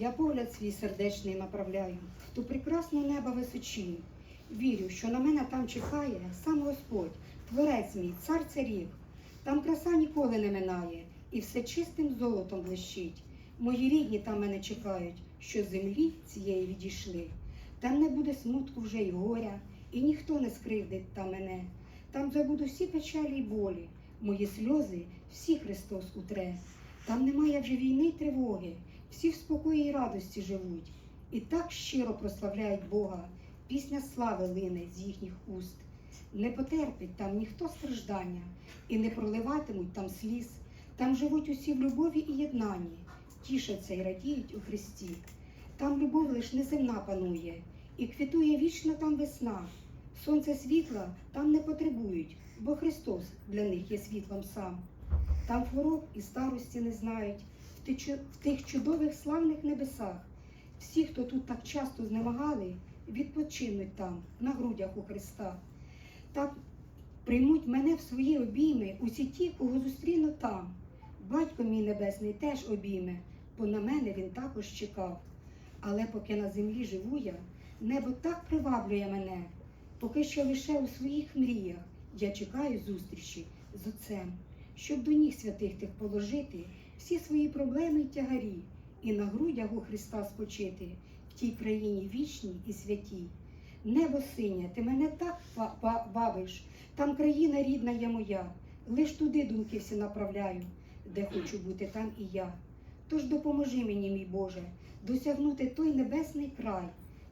Я погляд свій сердечний направляю, ту прекрасну неба височінь. Вірю, що на мене там чекає сам Господь, творець мій, цар царів. Там краса ніколи не минає, і все чистим золотом блищить. Мої рідні там мене чекають, що землі цієї відійшли. Там не буде смутку вже й горя, і ніхто не скривдить там мене. Там забуду всі печалі й болі, мої сльози всі Христос утре. Там немає вже війни й тривоги, всі в спокої й радості живуть. І так щиро прославляють Бога, пісня слави лине з їхніх уст. Не потерпить там ніхто страждання, і не проливатимуть там сліз. Там живуть усі в любові і єднанні, тішаться й радіють у Христі. Там любов лиш неземна панує, і квітує вічно там весна. Сонце світла там не потребують, бо Христос для них є світлом сам. Там хвороб і старості не знають, в тих, чудових славних небесах. Всі, хто тут так часто знемагали, відпочинуть там, на грудях у Христа. Так приймуть мене в свої обійми усі ті, кого зустріну там. Батько мій небесний теж обійме, бо на мене він також чекав. Але поки на землі живу я, небо так приваблює мене, поки що лише у своїх мріях я чекаю зустрічі з отцем, щоб до ніг святих тих положити всі свої проблеми й тягарі, і на грудях у Христа спочити в тій країні вічній і святій. Небо синє, ти мене так бавиш, там країна рідна є моя, лиш туди думки всі направляю, де хочу бути, там і я. Тож допоможи мені, мій Боже, досягнути той небесний край,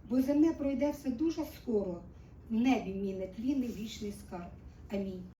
бо земне пройде все дуже скоро, в небі мій нетлінний вічний скарб. Амінь.